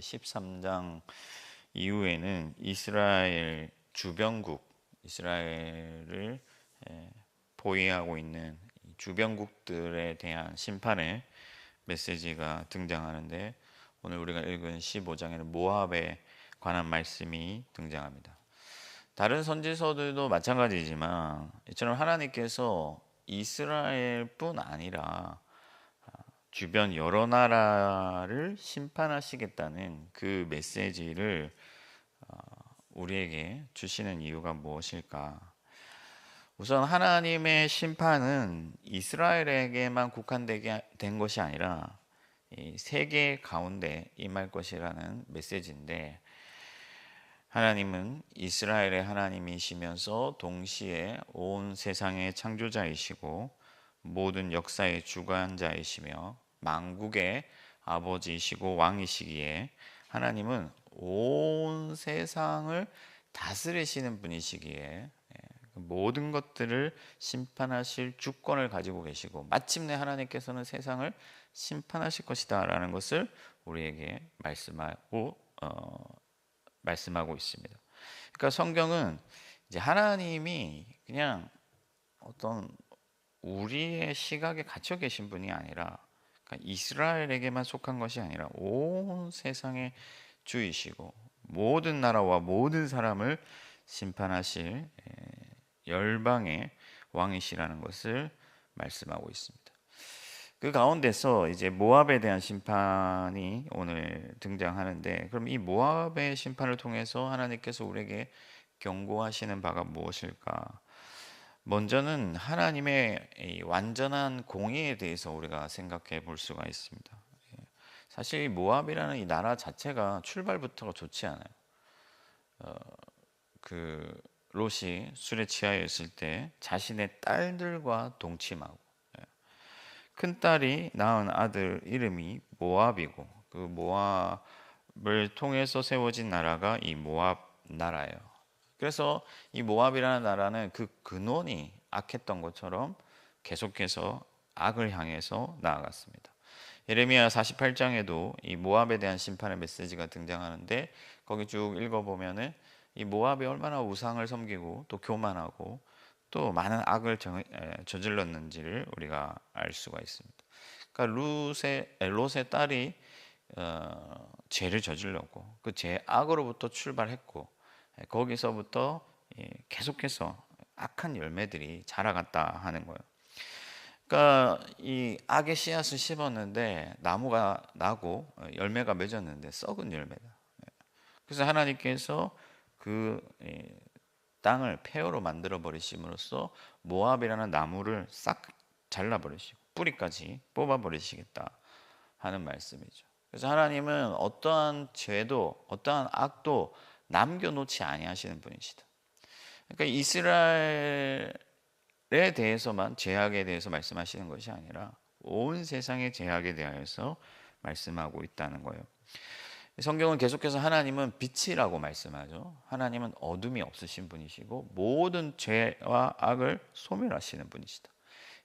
13장 이후에는 이스라엘 주변국 이스라엘을 예, 보위하고 있는 주변국들에 대한 심판의 메시지가 등장하는데 오늘 우리가 읽은 15장에는 모압에 관한 말씀이 등장합니다. 다른 선지서들도 마찬가지지만 이처럼 하나님께서 이스라엘뿐 아니라 주변 여러 나라를 심판하시겠다는 그 메시지를 어, 우리에게 주시는 이유가 무엇일까? 우선 하나님의 심판은 이스라엘에게만 국한되게 된 것이 아니라 세계 가운데 임할 것이라는 메시지인데 하나님은 이스라엘의 하나님이시면서 동시에 온 세상의 창조자이시고 모든 역사의 주관자이시며 만국의 아버지이시고 왕이시기에 하나님은 온 세상을 다스리시는 분이시기에 예, 그 모든 것들을 심판하실 주권을 가지고 계시고 마침내 하나님께서는 세상을 심판하실 것이다라는 것을 우리에게 말씀하고 어, 말씀하고 있습니다. 그러니까 성경은 이제 하나님이 그냥 어떤 우리의 시각에 갇혀 계신 분이 아니라 그러니까 이스라엘에게만 속한 것이 아니라 온 세상의 주이시고 모든 나라와 모든 사람을 심판하실 열방의 왕이시라는 것을 말씀하고 있습니다. 그 가운데서 이제 모압에 대한 심판이 오늘 등장하는데 그럼 이 모압의 심판을 통해서 하나님께서 우리에게 경고하시는 바가 무엇일까? 먼저는 하나님의 완전한 공의에 대해서 우리가 생각해 볼 수가 있습니다. 예. 사실 모압이라는 이 나라 자체가 출발부터가 좋지 않아요. 어, 그 롯이 술에 취하여 있을 때 자신의 딸들과 동침하고 예. 큰 딸이 낳은 아들 이름이 모압이고 그 모압을 통해서 세워진 나라가 이 모압 나라예요. 그래서 이 모압이라는 나라는 그 근원이 악했던 것처럼 계속해서 악을 향해서 나아갔습니다. 예레미야 48장에도 이 모압에 대한 심판의 메시지가 등장하는데 거기 쭉 읽어보면은 이 모압이 얼마나 우상을 섬기고 또 교만하고 또 많은 악을 저질렀는지를 우리가 알 수가 있습니다. 그러니까 룻의, 롯의 딸이 어, 죄를 저질렀고 그 죄 악으로부터 출발했고 예, 거기서부터 예, 계속해서 악한 열매들이 자라갔다 하는 거예요. 그러니까 이 악의 씨앗을 심었는데 나무가 나고 어, 열매가 맺었는데 썩은 열매다. 예. 그래서 하나님께서 그 땅을 폐허로 만들어 버리심으로써 모압이라는 나무를 싹 잘라 버리시고 뿌리까지 뽑아 버리시겠다 하는 말씀이죠. 그래서 하나님은 어떠한 죄도 어떠한 악도 남겨놓지 아니하시는 분이시다. 그러니까 이스라엘에 대해서만 제약에 대해서 말씀하시는 것이 아니라 온 세상의 제약에 대하여서 말씀하고 있다는 거예요. 성경은 계속해서 하나님은 빛이라고 말씀하죠. 하나님은 어둠이 없으신 분이시고 모든 죄와 악을 소멸하시는 분이시다.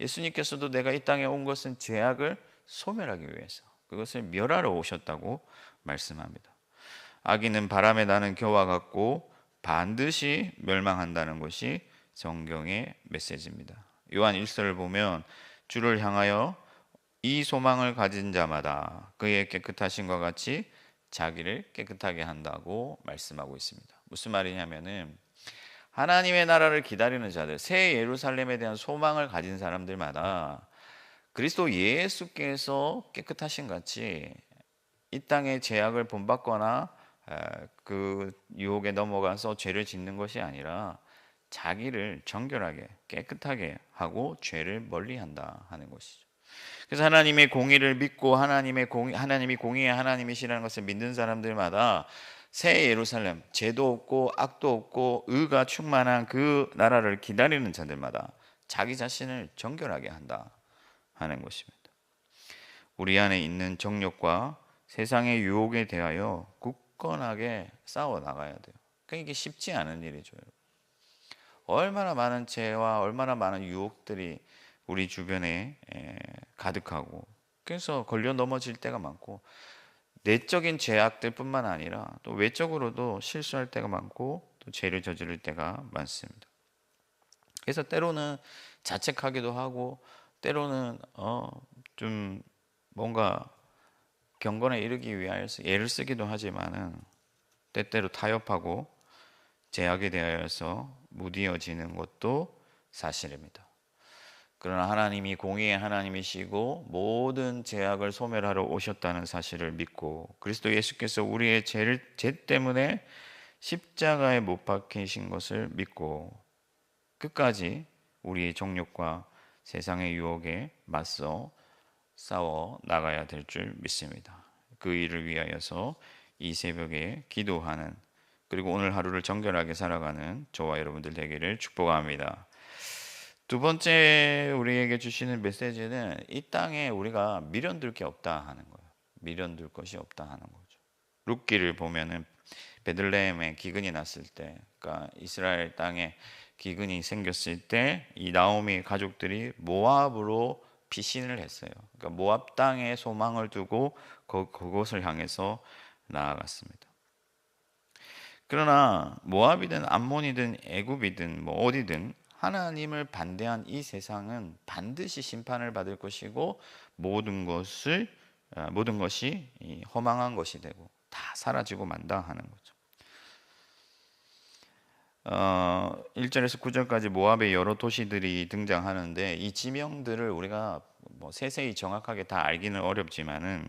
예수님께서도 내가 이 땅에 온 것은 죄악을 소멸하기 위해서 그것을 멸하러 오셨다고 말씀합니다. 악인은 바람에 나는 겨와 같고 반드시 멸망한다는 것이 성경의 메시지입니다. 요한 1서를 보면 주를 향하여 이 소망을 가진 자마다 그의 깨끗하신과 같이 자기를 깨끗하게 한다고 말씀하고 있습니다. 무슨 말이냐면은 하나님의 나라를 기다리는 자들, 새 예루살렘에 대한 소망을 가진 사람들마다 그리스도 예수께서 깨끗하신 같이 이 땅의 제약을 본받거나 그 유혹에 넘어가서 죄를 짓는 것이 아니라 자기를 정결하게 깨끗하게 하고 죄를 멀리한다 하는 것이죠. 그래서 하나님의 공의를 믿고 하나님의 공 하나님이 공의의 하나님이시라는 것을 믿는 사람들마다 새 예루살렘 죄도 없고 악도 없고 의가 충만한 그 나라를 기다리는 자들마다 자기 자신을 정결하게 한다 하는 것입니다. 우리 안에 있는 정욕과 세상의 유혹에 대하여 굳 건하게 싸워 나가야 돼요. 그러니까 이게 쉽지 않은 일이죠. 얼마나 많은 죄와 얼마나 많은 유혹들이 우리 주변에 가득하고 그래서 걸려 넘어질 때가 많고 내적인 죄악들뿐만 아니라 또 외적으로도 실수할 때가 많고 또 죄를 저지를 때가 많습니다. 그래서 때로는 자책하기도 하고 때로는 어 좀 뭔가 경건에 이르기 위하여서 예를 쓰기도 하지만은 때때로 타협하고 제약에 대하여서 무디어지는 것도 사실입니다. 그러나 하나님이 공의의 하나님이시고 모든 제약을 소멸하러 오셨다는 사실을 믿고 그리스도 예수께서 우리의 죄를 죄 때문에 십자가에 못 박히신 것을 믿고 끝까지 우리의 정욕과 세상의 유혹에 맞서 싸워 나가야 될 줄 믿습니다. 그 일을 위하여서 이 새벽에 기도하는 그리고 오늘 하루를 정결하게 살아가는 저와 여러분들 되기를 축복합니다. 두 번째 우리에게 주시는 메시지는 이 땅에 우리가 미련둘 게 없다 하는 거예요. 미련둘 것이 없다 하는 거죠. 룻기를 보면은 베들레헴에 기근이 났을 때, 그러니까 이스라엘 땅에 기근이 생겼을 때 이 나오미 가족들이 모압으로 피신을 했어요. 그러니까 모압 땅에 소망을 두고 그, 그곳을 향해서 나아갔습니다. 그러나 모압이든 암몬이든 애굽이든 뭐 어디든 하나님을 반대한 이 세상은 반드시 심판을 받을 것이고 모든 것을 아, 모든 것이 허망한 것이 되고 다 사라지고 만다 하는 거죠. 어, 1절에서 9절까지 모압의 여러 도시들이 등장하는데 이 지명들을 우리가 뭐 세세히 정확하게 다 알기는 어렵지만은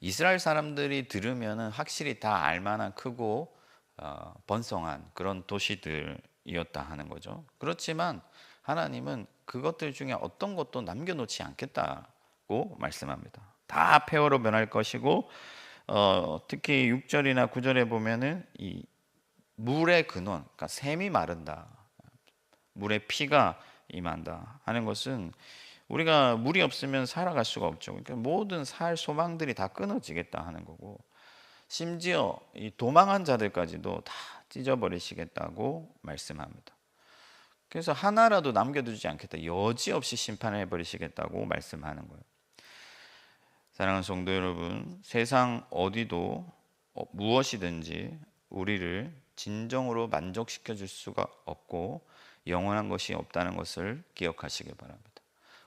이스라엘 사람들이 들으면은 확실히 다 알만한 크고 어, 번성한 그런 도시들 이었다 하는 거죠. 그렇지만 하나님은 그것들 중에 어떤 것도 남겨놓지 않겠다고 말씀합니다. 다 폐허로 변할 것이고 어, 특히 6절이나 9절에 보면은 이 물의 근원, 그러니까 샘이 마른다, 물의 피가 임한다 하는 것은 우리가 물이 없으면 살아갈 수가 없죠. 그러니까 모든 살 소망들이 다 끊어지겠다 하는 거고 심지어 이 도망한 자들까지도 다 찢어버리시겠다고 말씀합니다. 그래서 하나라도 남겨두지 않겠다. 여지없이 심판해 버리시겠다고 말씀하는 거예요. 사랑하는 성도 여러분, 세상 어디도 어, 무엇이든지 우리를 진정으로 만족시켜 줄 수가 없고 영원한 것이 없다는 것을 기억하시기 바랍니다.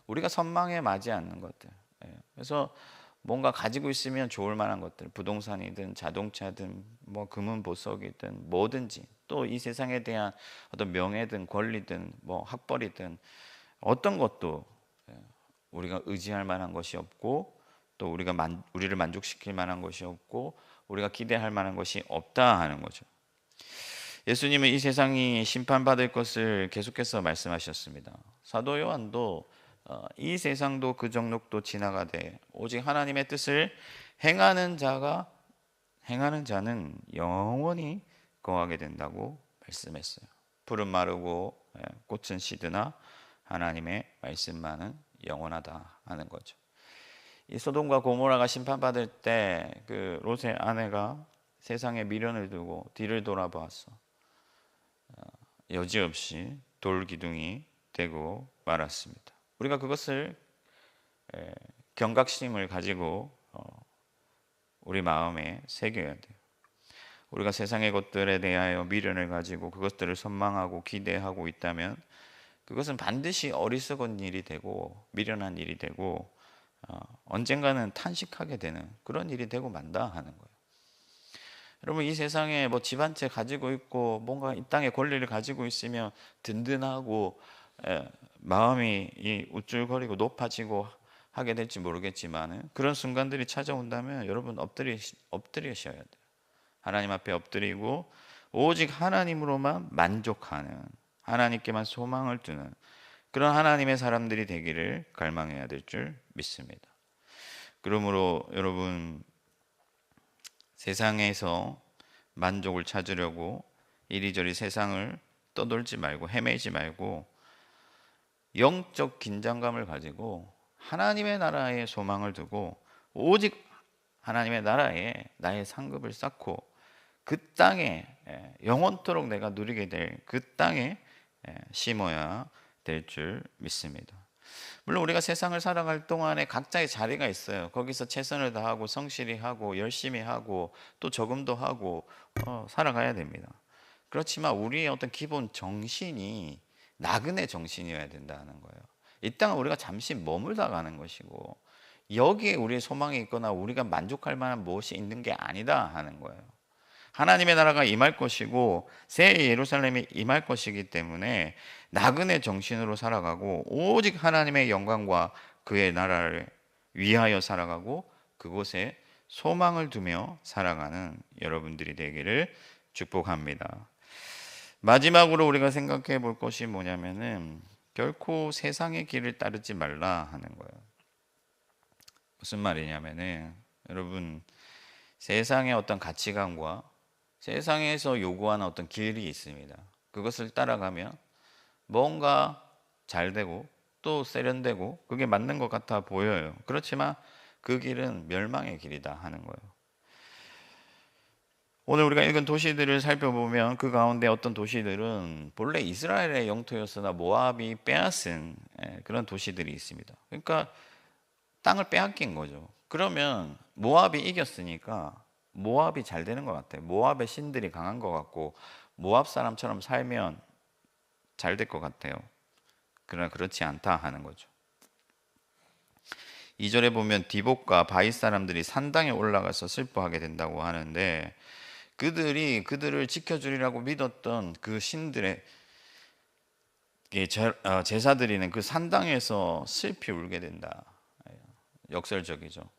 우리가 선망에 맞지 않는 것들. 예, 그래서 뭔가 가지고 있으면 좋을 만한 것들, 부동산이든 자동차든 뭐 금은 보석이든 뭐든지 또 이 세상에 대한 어떤 명예든 권리든 뭐 학벌이든 어떤 것도 예, 우리가 의지할 만한 것이 없고 또 우리가 만, 우리를 만족시킬 만한 것이 없고 우리가 기대할 만한 것이 없다 하는 거죠. 예수님은 이 세상이 심판받을 것을 계속해서 말씀하셨습니다. 사도 요한도 어, 이 세상도 그 정록도 지나가되 오직 하나님의 뜻을 행하는 자가 행하는 자는 영원히 거하게 된다고 말씀했어요. 풀은 마르고 예, 꽃은 시드나 하나님의 말씀만은 영원하다 하는 거죠. 이 소돔과 고모라가 심판받을 때 그 롯의 아내가 세상에 미련을 두고 뒤를 돌아보았어. 어, 여지없이 돌 기둥이 되고 말았습니다. 우리가 그것을 경각심을 가지고 어, 우리 마음에 새겨야 돼요. 우리가 세상의 것들에 대하여 미련을 가지고 그것들을 선망하고 기대하고 있다면 그것은 반드시 어리석은 일이 되고 미련한 일이 되고 어, 언젠가는 탄식하게 되는 그런 일이 되고 만다 하는 거예요. 여러분 이 세상에 뭐 집 한 채 가지고 있고 뭔가 이 땅에 권리를 가지고 있으면 든든하고 예, 마음이 이 우쭐거리고 높아지고 하게 될지 모르겠지만 그런 순간들이 찾아온다면 여러분 엎드리 엎드리셔야 돼요. 하나님 앞에 엎드리고 오직 하나님으로만 만족하는 하나님께만 소망을 두는 그런 하나님의 사람들이 되기를 갈망해야 될 줄 믿습니다. 그러므로 여러분 세상에서 만족을 찾으려고 이리저리 세상을 떠돌지 말고 헤매지 말고 영적 긴장감을 가지고 하나님의 나라에 소망을 두고 오직 하나님의 나라에 나의 상급을 쌓고 그 땅에 예, 영원토록 내가 누리게 될 그 땅에 예, 심어야 될 줄 믿습니다. 물론 우리가 세상을 살아갈 동안에 각자의 자리가 있어요. 거기서 최선을 다하고 성실히 하고 열심히 하고 또 저금도 하고 어, 살아가야 됩니다. 그렇지만 우리의 어떤 기본 정신이 나그네 정신이어야 된다는 거예요. 이 땅은 우리가 잠시 머물다 가는 것이고 여기에 우리의 소망이 있거나 우리가 만족할 만한 무엇이 있는 게 아니다 하는 거예요. 하나님의 나라가 임할 것이고 새 예루살렘이 임할 것이기 때문에 나그네 정신으로 살아가고 오직 하나님의 영광과 그의 나라를 위하여 살아가고 그곳에 소망을 두며 살아가는 여러분들이 되기를 축복합니다. 마지막으로 우리가 생각해 볼 것이 뭐냐면은 결코 세상의 길을 따르지 말라 하는 거예요. 무슨 말이냐면은 여러분 세상의 어떤 가치관과 세상에서 요구하는 어떤 길이 있습니다. 그것을 따라가면 뭔가 잘 되고 또 세련되고 그게 맞는 것 같아 보여요. 그렇지만 그 길은 멸망의 길이다 하는 거예요. 오늘 우리가 읽은 도시들을 살펴보면 그 가운데 어떤 도시들은 본래 이스라엘의 영토였으나 모압이 빼앗은 예, 그런 도시들이 있습니다. 그러니까 땅을 빼앗긴 거죠. 그러면 모압이 이겼으니까 모압이 잘 되는 것 같아요. 모압의 신들이 강한 것 같고 모압 사람처럼 살면 잘 될 것 같아요. 그러나 그렇지 않다 하는 거죠. 2절에 보면 디복과 바이 사람들이 산당에 올라가서 슬퍼하게 된다고 하는데 그들이 그들을 지켜주리라고 믿었던 그 신들의 어, 제사 드리는 그 산당에서 슬피 울게 된다. 역설적이죠.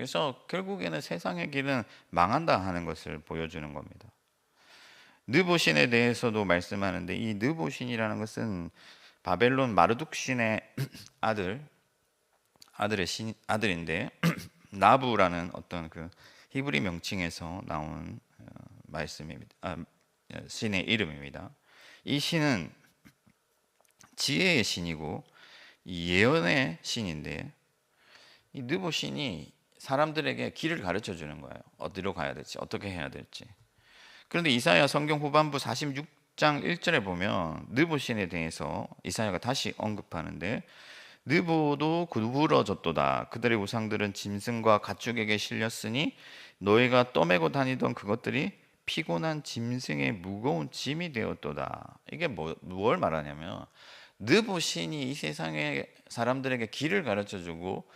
그래서 결국에는 세상의 길은 망한다 하는 것을 보여주는 겁니다. 느보신에 대해서도 말씀하는데 이 느보신이라는 것은 바벨론 마르둑 신의 아들 아들의 신 아들인데 나부라는 어떤 그 히브리 명칭에서 나온 어, 말씀입니다. 아, 신의 이름입니다. 이 신은 지혜의 신이고 예언의 신인데 이 느보 신이 사람들에게 길을 가르쳐 주는 거예요. 어디로 가야 될지, 어떻게 해야 될지. 그런데 이사야 성경 후반부 46장 1절에 보면 느보 신에 대해서 이사야가 다시 언급하는데 느보도 구부러졌도다. 그들의 우상들은 짐승과 가축에게 실렸으니 너희가 떠매고 다니던 그것들이 피곤한 짐승의 무거운 짐이 되었도다. 이게 뭐, 뭘 말하냐면 느보 신이 이 세상의 사람들에게 길을 가르쳐 주고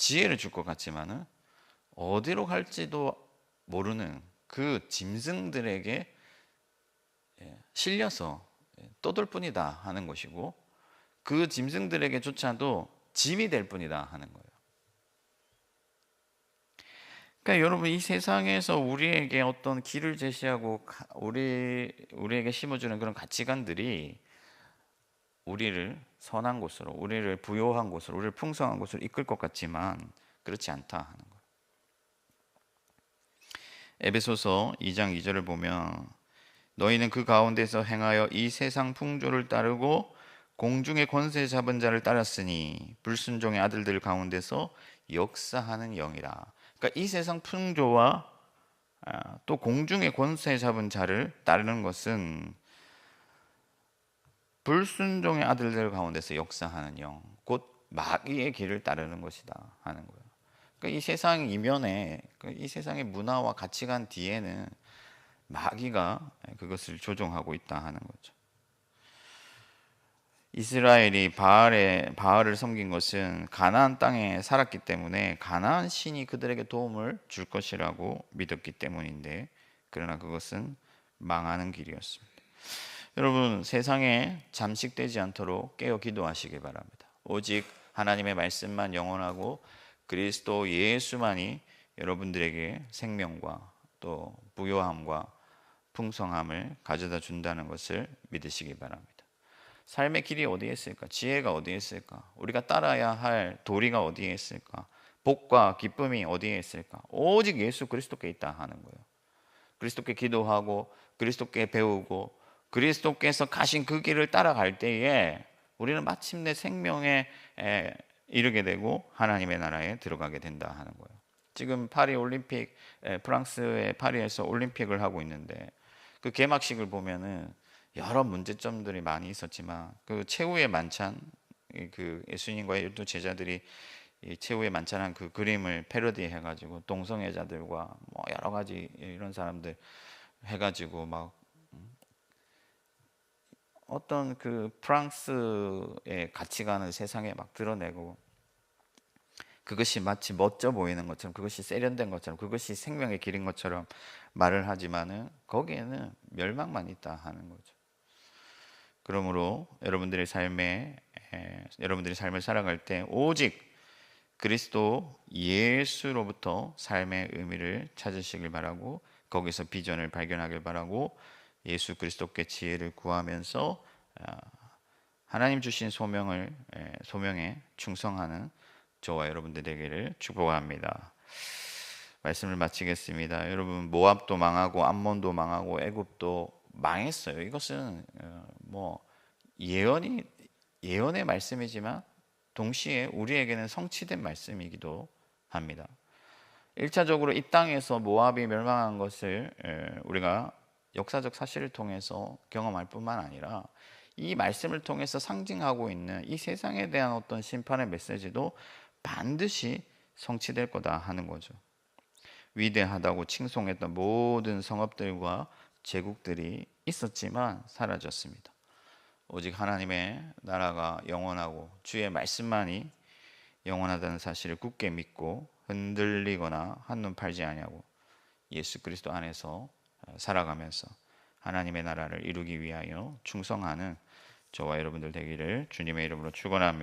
지혜를 줄 것 같지만은 어디로 갈지도 모르는 그 짐승들에게 예, 실려서 예, 떠돌 뿐이다 하는 것이고 그 짐승들에게조차도 짐이 될 뿐이다 하는 거예요. 그러니까 여러분 이 세상에서 우리에게 어떤 길을 제시하고 우리 우리에게 심어주는 그런 가치관들이 우리를 선한 곳으로, 우리를 부요한 곳으로, 우리를 풍성한 곳으로 이끌 것 같지만 그렇지 않다 하는 거예요. 에베소서 2장 2절을 보면 너희는 그 가운데서 행하여 이 세상 풍조를 따르고 공중의 권세 잡은 자를 따랐으니 불순종의 아들들 가운데서 역사하는 영이라. 그러니까 이 세상 풍조와 아, 또 공중의 권세 잡은 자를 따르는 것은 불순종의 아들들 가운데서 역사하는 영, 곧 마귀의 길을 따르는 것이다 하는 거예요. 그러니까 이 세상 이면에 그이 세상의 문화와 가치관 뒤에는 마귀가 그것을 조종하고 있다 하는 거죠. 이스라엘이 바알의 바알을 섬긴 것은 가나안 땅에 살았기 때문에 가나안 신이 그들에게 도움을 줄 것이라고 믿었기 때문인데 그러나 그것은 망하는 길이었습니다. 여러분 세상에 잠식되지 않도록 깨어 기도하시기 바랍니다. 오직 하나님의 말씀만 영원하고 그리스도 예수만이 여러분들에게 생명과 또 부요함과 풍성함을 가져다 준다는 것을 믿으시기 바랍니다. 삶의 길이 어디에 있을까? 지혜가 어디에 있을까? 우리가 따라야 할 도리가 어디에 있을까? 복과 기쁨이 어디에 있을까? 오직 예수 그리스도께 있다 하는 거예요. 그리스도께 기도하고 그리스도께 배우고 그리스도께서 가신 그 길을 따라갈 때에 우리는 마침내 생명에 이르게 되고 하나님의 나라에 들어가게 된다 하는 거예요. 지금 파리 올림픽 프랑스의 파리에서 올림픽을 하고 있는데 그 개막식을 보면은 여러 문제점들이 많이 있었지만 그 최후의 만찬 이그 예수님과 열두 제자들이 이 최후의 만찬한 그 그림을 패러디 해 가지고 동성애자들과 뭐 여러 가지 이런 사람들 해 가지고 막 음, 어떤 그 프랑스의 가치관을 세상에 막 드러내고 그것이 마치 멋져 보이는 것처럼 그것이 세련된 것처럼 그것이 생명의 길인 것처럼 말을 하지만은 거기에는 멸망만 있다 하는 거죠. 그러므로 여러분들의 삶에 에, 여러분들이 삶을 살아갈 때 오직 그리스도 예수로부터 삶의 의미를 찾으시길 바라고 거기서 비전을 발견하길 바라고 예수 그리스도께 지혜를 구하면서 아, 하나님 주신 소명을 에, 소명에 충성하는 저와 여러분들 되기를 축복합니다. 말씀을 마치겠습니다. 여러분 모압도 망하고 암몬도 망하고 애굽도 망했어요. 이것은 어, 뭐 예언이 예언의 말씀이지만 동시에 우리에게는 성취된 말씀이기도 합니다. 1차적으로 이 땅에서 모압이 멸망한 것을 에, 우리가 역사적 사실을 통해서 경험할 뿐만 아니라 이 말씀을 통해서 상징하고 있는 이 세상에 대한 어떤 심판의 메시지도 반드시 성취될 거다 하는 거죠. 위대하다고 칭송했던 모든 성읍들과 제국들이 있었지만 사라졌습니다. 오직 하나님의 나라가 영원하고 주의 말씀만이 영원하다는 사실을 굳게 믿고 흔들리거나 한눈 팔지 아니하고 예수 그리스도 안에서 살아가면서 하나님의 나라를 이루기 위하여 충성하는 저와 여러분들 되기를 주님의 이름으로 축원합니다.